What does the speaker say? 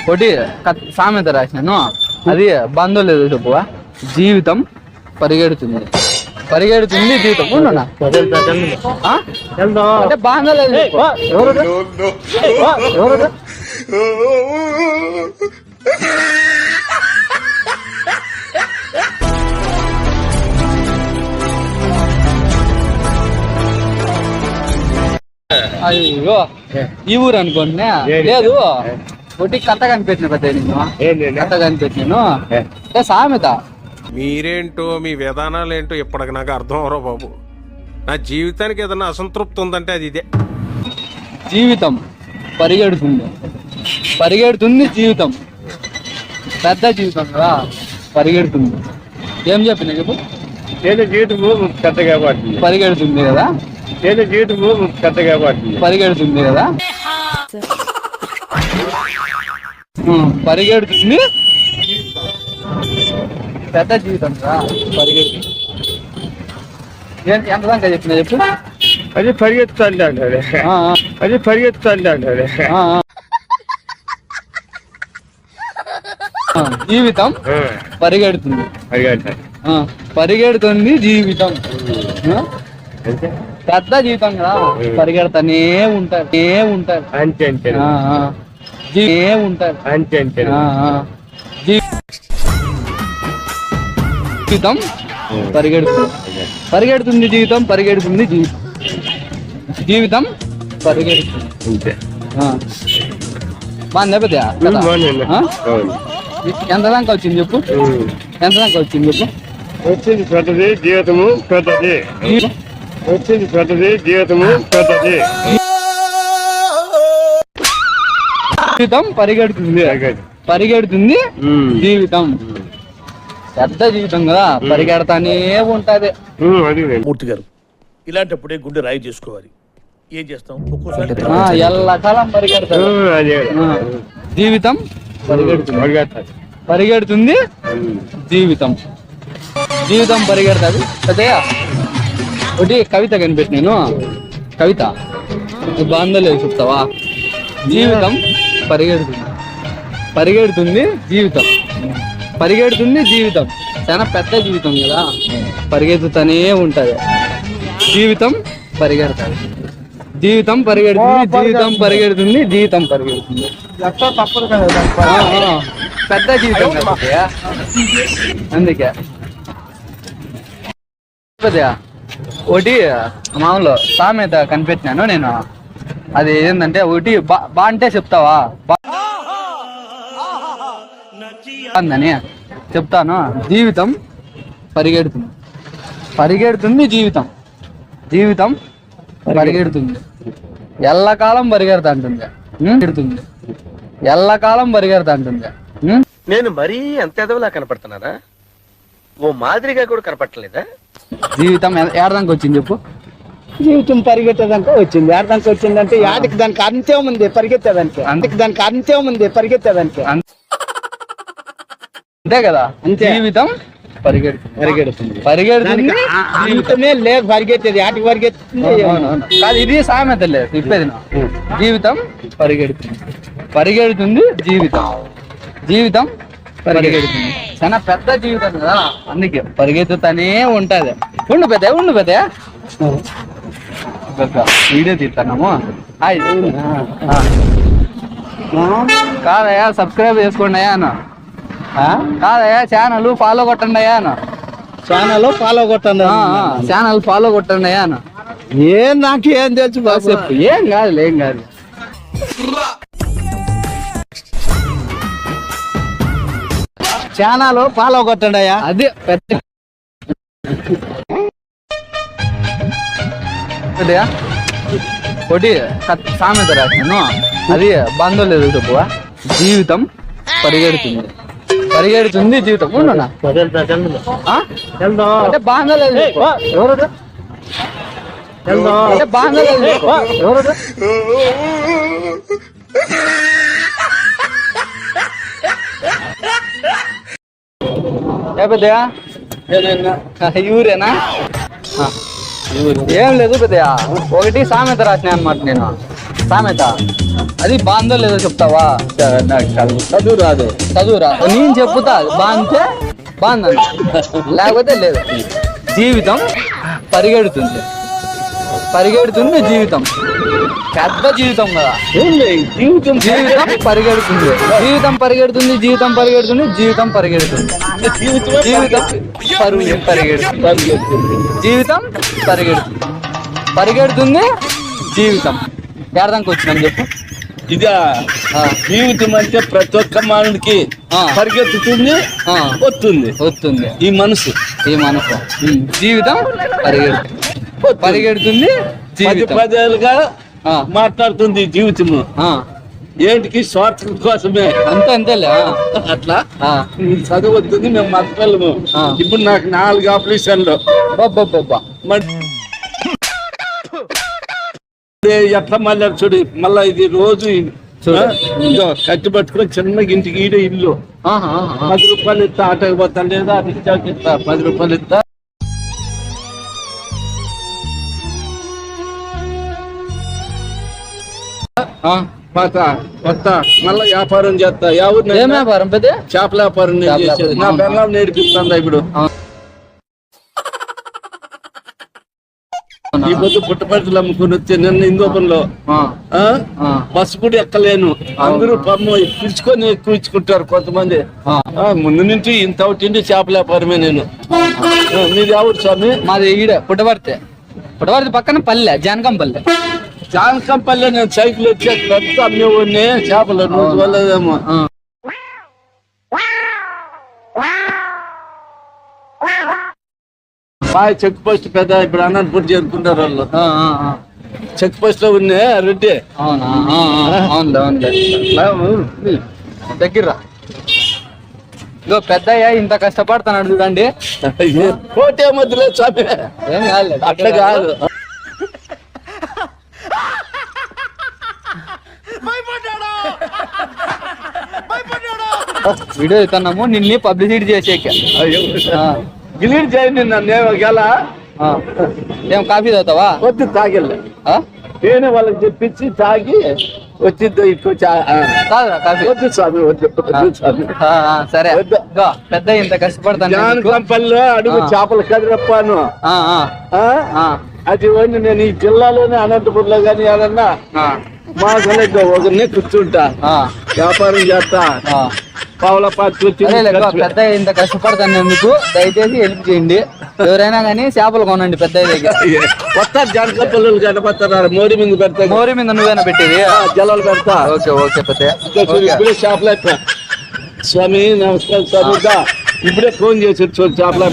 ఒకటి సామెత రాసినాను అది బంధం లేదు చెప్పువా? జీవితం పరిగెడుతుంది. పరిగెడుతుంది జీవితం? అంటే లేదు చెప్పు. ఎవరు ఎవరు అయ్యో ఈ ఊరు అనుకుంటున్నా లేదు. ఒకటి కథ కనిపెట్టిన పెద్ద నేను. కథ కనిపెట్టినాను. అంటే సామెత. మీరేంటో మీ విధానాలు ఏంటో ఇప్పటికి నాకు అర్థం అవరో బాబు. నా జీవితానికి ఏదైనా అసంతృప్తి ఉందంటే అది ఇదే. జీవితం పరిగెడుతుంది. పరిగెడుతుంది జీవితం. పెద్ద జీవితం కదా పరిగెడుతుంది. ఏం చెప్పిన చెప్పు. ఏదో జీవితము పెద్దగా పడుతుంది. పరిగెడుతుంది కదా. ఏదో జీవితము పెద్దగా పడుతుంది. పరిగెడుతుంది కదా? పరిగెడుతుంది. పెద్ద జీవితం కదా పరిగెడుతుంది. ఎంత దాకా చెప్పిన చెప్పు. అది పరిగెత్తాలి ఆ, అది పరిగెత్తాలి. ఆ, జీవితం పరిగెడుతుంది. పరిగెత్తాలి ఆ, పరిగెడుతుంది జీవితం? పెద్ద జీవితం కదా. పరిగెడతానే ఉంటారు. ఏ ఉంటారు. అంతే అంతే. ఆ, ఆ. జీ- ఏ ఉంటారు. అంతే అంతే. ఆ, ఆ. జీ- జీవితం పరిగెడుతుంది పరిగెడుతుంది జీవితం పరిగెడుతుంది జీవితం జీవితం పరిగెడుతుంది. అంతే. ఆ. బాగుందా పెద్ద ఎంత దాకా వచ్చింది చెప్పు? ఎంత దాకా వచ్చింది చెప్పు? వచ్చింది పెద్దది జీవితము పెద్దది. వచ్చింది పెద్దది జీవితము పెద్దది. జీవితం పరిగెడుతుంది. పరిగెడుతుంది. జీవితం. పెద్ద జీవితం కదా పరిగెడతానే ఉంటది. మూర్తి గారు ఇలాంటప్పుడే గుండె రాయి చేసుకోవాలి. ఏం చేస్తాం? ఒక్కోసారి ఎల్లకాలం జీవితం పరిగెడుతుంది పరిగెడుతుంది. జీవితం. జీవితం పరిగెడతాది అదే ఒకటి కవిత కనిపెట్టి నేను కవిత బాంధలేదు చెప్తావా? జీవితం పరిగెడుతుంది. పరిగెడుతుంది జీవితం. పరిగెడుతుంది జీవితం. చాలా పెద్ద జీవితం కదా. పరిగెత్తుతూనే ఉంటది. జీవితం పరిగెడతాది జీవితం పరిగెడుతుంది జీవితం పరిగెడుతుంది జీవితం పరిగెడుతుంది. పెద్ద జీవితం. అందుకే. ఒకటి మామూలు సామెత కనిపెట్టినాను నేను. అది ఏంటంటే ఒకటి బా బా అంటే చెప్తావా? బాగుందని చెప్తాను. జీవితం పరిగెడుతుంది. పరిగెడుతుంది జీవితం. జీవితం పరిగెడుతుంది. ఎల్లకాలం పరిగెడతా అంటుంది. ఉం? ఎల్లకాలం పరిగెడతా అంటుంది. నేను మరీ ఎంత ఎదవలా కనపడుతున్నారా ఓ మాదిరిగా కూడా కనపడలేదా జీవితం ఏడదానికి వచ్చింది చెప్పు? జీవితం పరిగెత్తేదానికి వచ్చింది. ఆడదానికి వచ్చిందంటే యాడికి దానికి అంతే ఉంది పరిగెత్తేదానికి. అందుకు దానికి అంతే ఉంది పరిగెత్తేదానికి. అంతే కదా? అంతే. జీవితం పరిగెడుతుంది. పరిగెడుతుంది. అంతమే లేదు పరిగెత్తేది. ఆటికి పరిగెత్తుంది. అవునవును. కాదు ఇది సామెత లేదు చెప్పేది. జీవితం పరిగెడుతుంది. పరిగెడుతుంది జీవితం. జీవితం పరిగెడుతుంది. చాలా పెద్ద జీవితం కదా. అందుకే పరిగెత్తుతానే ఉంటది. ఉండు పెద్ద ఉండు పెద్ద. వీడియో. ఆ. కాదయ్యా సబ్స్క్రైబ్ చేసుకోండి అయ్యా అన్న. ఆ? కాదయ్యా ఛానల్ ఫాలో కొట్టండి అయ్యా అన్న. ఛానల్ ఫాలో కొట్టండి ఛానల్ ఫాలో కొట్టండి అయ్యా అన్న. ఏం నాకు ఏం తెలుసు బాబు? చెప్పు ఏం కాదు ఏం కాదు. ఛానల్ ఫాలో కొట్టండి అయ్యా. అదే పెద్ద ఒకటి సామెత రాసినాను అది బంధం లేదు జీవితం పరిగెడుతుంది. పరిగెడుతుంది జీవితం? అంటే బాగా లేదు. ఎవరు అంటే బాగా లేదు. ఎవరు ఏ పెద్దయా ఊరేనా? ఏం లేదు పెద్దయా ఒకటి సామెత రాసిన అనమాట నేను. సామెత. అది బాందో లేదో చెప్తావా? చదువు చదువు చదువు రాదు చదువురా. నేను చెప్తా బాంతే బాందని లేకపోతే లేదు. జీవితం పరిగెడుతుంది. పరిగెడుతుంది జీవితం. పెద్ద జీవితం కదా. జీవితం జీవితం పరిగెడుతుంది. జీవితం పరిగెడుతుంది జీవితం పరిగెడుతుంది జీవితం పరిగెడుతుంది. జీవితం పరుగు పరిగెడుతుంది. జీవితం పరిగెడుతుంది. పరిగెడుతుంది జీవితం. ఎడదానికి వచ్చినాం చెప్పు. ఇదా జీవితం అంటే ప్రతి ఒక్క మానవుడికి. పరిగెత్తుతుంది వస్తుంది వస్తుంది ఈ మనసు. ఈ మనసు. జీవితం పరిగెడుతుంది. పరిగెడుతుంది జీవితం. పదేళ్ళుగా మాట్లాడుతుంది జీవితము. ఆ, ఏంటికి స్వార్థం కోసమే అంతే అంతేలే. అట్లా? ఆ, చదవద్దు మేము ఆ. ఇప్పుడు నాకు నాలుగు ఆపరేషన్లు. ఏ ఎట్లా మళ్ళీ చూడు మళ్ళా ఇది రోజు కట్టి పట్టుకుని చిన్నగా ఇంటికి ఈడే ఇల్లు. పది రూపాయలు ఇస్తా ఆటోకి పోతా లేదా రిక్షాకి ఇస్తా పది రూపాయలు ఇస్తా పోతా వస్తా మళ్ళా వ్యాపారం చేస్తా. ఎవరు ఏం వ్యాపారం పెద్ద? చేపల వ్యాపారం నేను చేసేది. నా. బెల్లం నేర్పిస్తాను ఇప్పుడు? ఈ పొద్దు పుట్టపట్టులు అమ్ముకుని వచ్చి నిన్న ఇందోపంలో బస్సు కూడా ఎక్కలేను. అందరూ పమ్మ పిలుచుకొని ఎక్కువ ఇచ్చుకుంటారు కొంతమంది. ముందు నుంచి ఇంత ఒకటి చేపల వ్యాపారమే నేను. మీది ఎవరు స్వామి? మాది ఈడ పుట్టవర్తి పుట్టవర్తి పక్కన పల్లె జానకం పల్లె. జానకంపల్లి నేను సైకిల్ వచ్చి అక్కడ అమ్మేవాడిని. చేపలు రోజు వల్లదేమో. బాయ్ చెక్ పోస్ట్ పెద్ద ఇప్పుడు అనంతపూర్ చేరుకుంటారు వాళ్ళు. చెక్ పోస్ట్లో ఉన్నా రెడ్డి. దగ్గర ఇదో పెద్దయ్య ఇంత కష్టపడుతున్నాడు చూడండి. కోటే మధ్యలో స్వామి. అట్లా కాదు. వీడియో ఇస్తున్నాము నిన్ను పబ్లిసిటీ చేసేక. ఆ, గిలీడ్ చేయండి నన్ను ఒకవేళ. ఏం కాఫీ తాగుతావా? వద్దు తాగలే? నేను వాళ్ళకి చెప్పించి తాగి వచ్చింది తాగురా కాఫీ. వద్దు స్వామి వద్దు స్వామి. సరే. పెద్ద ఇంత కష్టపడతాను. కంపల్లో అడుగు. చేపలు కదిరప్పాను అది నేను ఈ జిల్లాలోనే అనంతపురంలో కానీ ఏదన్నా ఒకరినే కూర్చుంటా. వ్యాపారం చేస్తా. పావుల ఇదిగో పెద్ద ఇంత కష్టపడతానందుకు దయచేసి హెల్ప్ చేయండి. ఎవరైనా కానీ చేపలు కొనండి పెద్ద దగ్గర వస్తారు జానక పిల్లలు కనపడుతున్నారు మోరి మీద పెడతా. మోరి మీద నువ్వేనా పెట్టేది? జలాలు పెడతా. ఓకే ఓకే పెద్ద. ఇప్పుడే షాప్లో ఎత్తా. స్వామి నమస్కారం స్వామి. ఇప్పుడే ఫోన్ చేసి చూడు చేపల